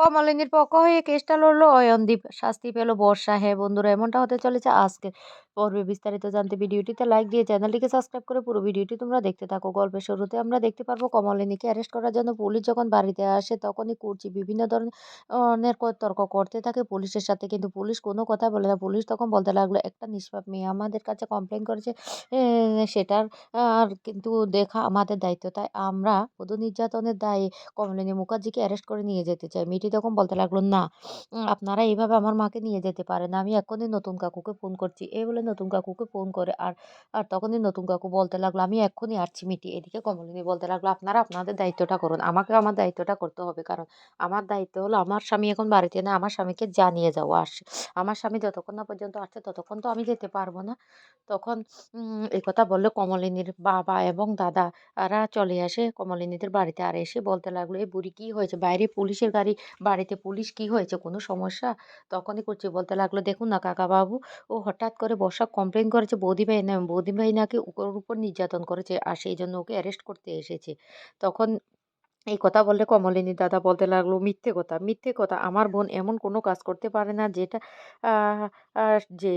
কমলিনীর পক্ষ হয়ে কেসটা লড়লো অয়নদীপ। শাস্তি পেল বর্ষা। হ্যাঁ বন্ধুরা, এমনটা হতে চলেছে আজকে। পর্বে বিস্তারিত জানতে ভিডিওটিতে লাইক দিয়ে চ্যানেলটিকে সাবস্ক্রাইব করে পুরো ভিডিওটি তোমরা দেখতে থাকো। গল্পের শুরুতে আমরা দেখতে পারব কমলিনীকে অ্যারেস্ট করার জন্য পুলিশ যখন বাড়িতে আসে, তখনই কুর্চি বিভিন্ন ধরনের তর্ক করতে থাকে পুলিশের সাথে। কিন্তু পুলিশ কোনো কথা বলে না। পুলিশ তখন বলতে লাগল, একটা নিষ্পাপ মেয়ে আমাদের কাছে কমপ্লেন করেছে সেটার, আর কিন্তু দেখা আমাদের দায়িত্ব। তাই আমরা বধূ নির্যাতনের দায়ে কমলিনী মুখার্জিকে অ্যারেস্ট করে নিয়ে যেতে চাই। মেয়েটি তখন বলতে লাগল, না আপনারা এইভাবে আমার মাকে নিয়ে যেতে পারেন আমি এখনই নতুন কাকুকে ফোন করছি। এই বলে নতুন কাকুকে ফোন করে আর আর তখনই নতুন কাকু বলতে লাগল, আমি এক্ষুনি আসছি মিটি। এদিকে কমলিনী বলতে লাগল, আপনারা আপনাদের দায়িত্বটা করুন। আমাকে আমার দায়িত্বটা করতে হবে। কারণ আমার দায়িত্ব হলো আমার স্বামী এখন বাড়িতে না, আমার স্বামীকে জানিয়ে যাওয়া। আসছে আমার স্বামী যতক্ষণ না পর্যন্ত আসছে, ততক্ষণ তো আমি যেতে পারব না। তখন এই কথা বললে কমলিনীর বাবা এবং দাদা এরা চলে আসে কমলিনীদের বাড়িতে। আর এসে বলতে লাগল, এই বুড়ি কী হয়েছে? বাইরে পুলিশের গাড়ি বাড়িতে পুলিশ কি হয়েছে, কোনো সমস্যা? তখনই করছে, বলতে লাগল, দেখুন না কাকাবাবু, ও হঠাৎ করে বর্ষা কমপ্লেন করেছে বৌদি ভাই না বৌদি ভাই নাকি ওর উপর নির্যাতন করেছে আর সেই জন্য ওকে অ্যারেস্ট করতে এসেছে। তখন এই কথা বললে কমলিনী দাদা বলতে লাগল, মিথ্যে কথা মিথ্যে কথা। আমার বোন এমন কোনো কাজ করতে পারে না যেটা যে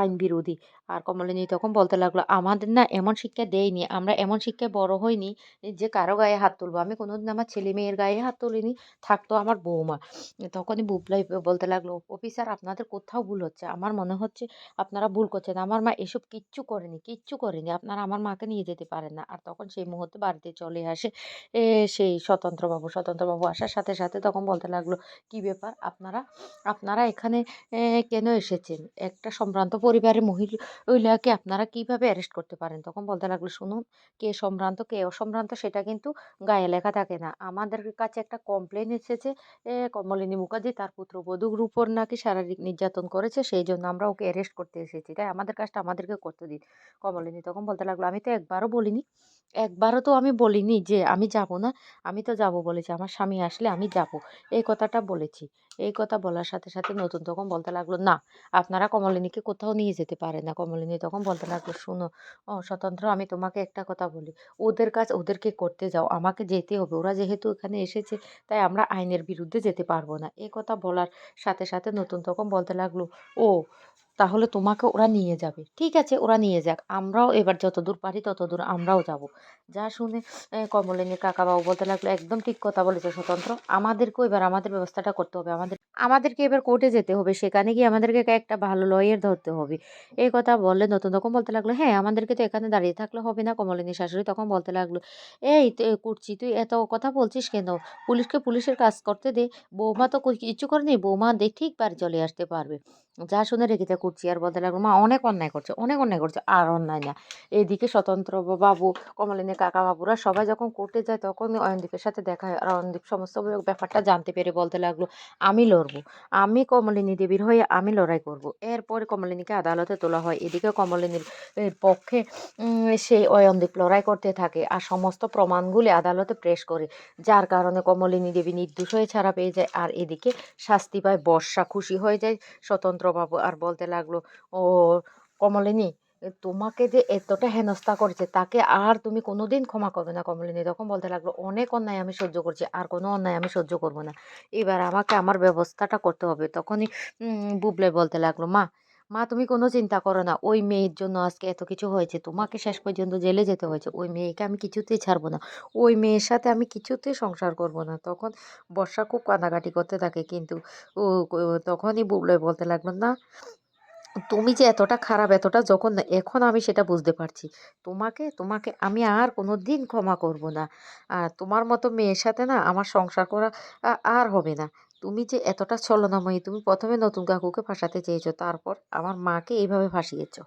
আইন বিরোধী। আর কমলিনী তখন বলতে লাগল, আমাদের না এমন শিক্ষা দেয়নি, আমরা এমন শিক্ষায় বড় হইনি যে কারও গায়ে হাত তুলবো। আমি কোনোদিন আমার ছেলে মেয়ের গায়ে হাত তুলিনি, থাকতো আমার বৌমা। তখনই বুবলাই বলতে লাগল, অফিসার, আপনাদের কোথাও ভুল হচ্ছে। আমার মনে হচ্ছে আপনারা ভুল করছেন। আমার মা এসব কিচ্ছু করেনি কিচ্ছু করেনি। আপনারা আমার মাকে নিয়ে যেতে পারেন না। আর তখন সেই মুহূর্তে বাড়িতে চলে আসে সেই স্বতন্ত্রবাবু। স্বতন্ত্রবাবু আসার সাথে সাথে তখন বলতে লাগল, কি ব্যাপার? আপনারা আপনারা এখানে কেন এসেছেন। একটা সম্ভ্রান্ত পরিবারের মহিলাকে আপনারা কীভাবে অ্যারেস্ট করতে পারেন? তখন বলতে লাগল, শুনুন, কে সম্ভ্রান্ত, কে অসম্ভ্রান্ত সেটা কিন্তু গায়ে লেখা থাকে না। আমাদের কাছে একটা কমপ্লেন এসেছে কমলিনী মুখার্জি তার পুত্রবধূর উপর নাকি শারীরিক নির্যাতন করেছে, সেই জন্য আমরা ওকে অ্যারেস্ট করতে এসেছি। তাই আমাদের কাজটা আমাদেরকে করতে দিন। কমলিনী তখন বলতে লাগল, আমি তো একবারও বলিনি। একবারও তো আমি বলিনি যে আমি যাব না। আমি তো যাব বলেছি, আমার স্বামী আসলে আমি যাব। এই কথাটা বলেছি। এই কথা বলার সাথে সাথে নতুন তখন বলতে লাগল, না, আপনারা কমলিনীকে কোথাও নিয়ে যেতে পারে না। কমলিনী তখন বলতে লাগল, শুনো, ও স্বতন্ত্র, আমি তোমাকে একটা কথা বলি। ওদের কাজ ওদেরকে করতে যাও। আমাকে যেতে হবে। ওরা যেহেতু এখানে এসেছে, তাই আমরা আইনের বিরুদ্ধে যেতে পারব না। এই কথা বলার সাথে সাথে নতুন তখন বলতে লাগল, ও তাহলে তোমাকে ওরা নিয়ে যাবে। ঠিক আছে, ওরা নিয়ে যাক। আমরাও এবার যত দূর পারি তত দূর আমরাও যাব। যা শুনে কমলিনীর কাকাবাবু বলতে লাগল, একদম ঠিক কথা বলেছে স্বতন্ত্র। আমাদেরকেও এবার আমাদের ব্যবস্থাটা করতে হবে। আমাদের, আমাদেরকে এবার কোর্টে যেতে হবে। সেখানে গিয়ে আমাদেরকে একটা ভালো লয়ের ধরতে হবে। এই কথা বললে নতুন তখন বলতে লাগল হ্যাঁ আমাদেরকে তো এখানে দাঁড়িয়ে থাকলে হবে না। কমলিনীর শাশুড়ি তখন বলতে লাগল, এই করছি তুই এত কথা বলছিস কেন? পুলিশকে পুলিশের কাজ করতে দে। বৌমা তো কিছু করেনি। বৌমা দেখ ঠিক বাড়ি চলে আসতে পারবে। যা শুনে রেখেছে করছি আর বলতে লাগল, মা, অনেক অন্যায় করছে, অনেক অন্যায় করছে, আর অন্যায় না। এদিকে স্বতন্ত্র বাবু, কমলিনী কাকা বাবুরা সবাই যখন কোর্টে যায় তখন অয়নদীপের সাথে দেখা হয়। আর অয়নদীপ সমস্ত ব্যাপারটা জানতে পেরে বলতে লাগল, আমি লড়বো, আমি কমলিনী দেবীর হয়ে আমি লড়াই করব। এরপরে কমলিনীকে আদালতে তোলা হয়। এদিকে কমলিনীর পক্ষে সেই অয়নদীপ লড়াই করতে থাকে আর সমস্ত প্রমাণগুলি আদালতে প্রেস করে, যার কারণে কমলিনী দেবী নির্দোষ হয়ে ছাড়া পেয়ে যায়। আর এদিকে শাস্তি পায়, বর্ষা খুশি হয়ে যায় স্বতন্ত্রবাবু আর বলতে লাগল। ও কমলিনী, তোমাকে যে এতটা হেনস্থা করেছে, তাকে আর তুমি কোনোদিন ক্ষমা করবে না কমলিনী। তখন বলতে লাগল, অনেক অন্যায় আমি সহ্য করছি, আর কোনো অন্যায় আমি সহ্য করব না। এবার আমাকে আমার ব্যবস্থাটা করতে হবে। তখনই বুবলে বলতে লাগল, মা মা, তুমি কোনো চিন্তা করো না। ওই মেয়ের জন্য আজকে এত কিছু হয়েছে, তোমাকে শেষ পর্যন্ত জেলে যেতে হয়েছে। ওই মেয়েকে আমি কিছুতেই ছাড়বো না। ওই মেয়ের সাথে আমি কিছুতেই সংসার করব না। তখন বর্ষা খুব কাঁদাকাটি করতে থাকে, কিন্তু তখনই বুবলে বলতে লাগল, না তুমি যে এতটা খারাপ, এতটা যখন এখন আমি সেটা বুঝতে পারছি। তোমাকে তোমাকে আমি আর কোনো দিন ক্ষমা করব না। আর তোমার মতো মেয়ের সাথে না আমার সংসার করা আর হবে না। তুমি যে এতটা ছলনাময়ী, তুমি প্রথমে নতুন কাকুকে ফাঁসাতে চেয়েছো, তারপর আমার মাকে এইভাবে ফাঁসিয়েছো।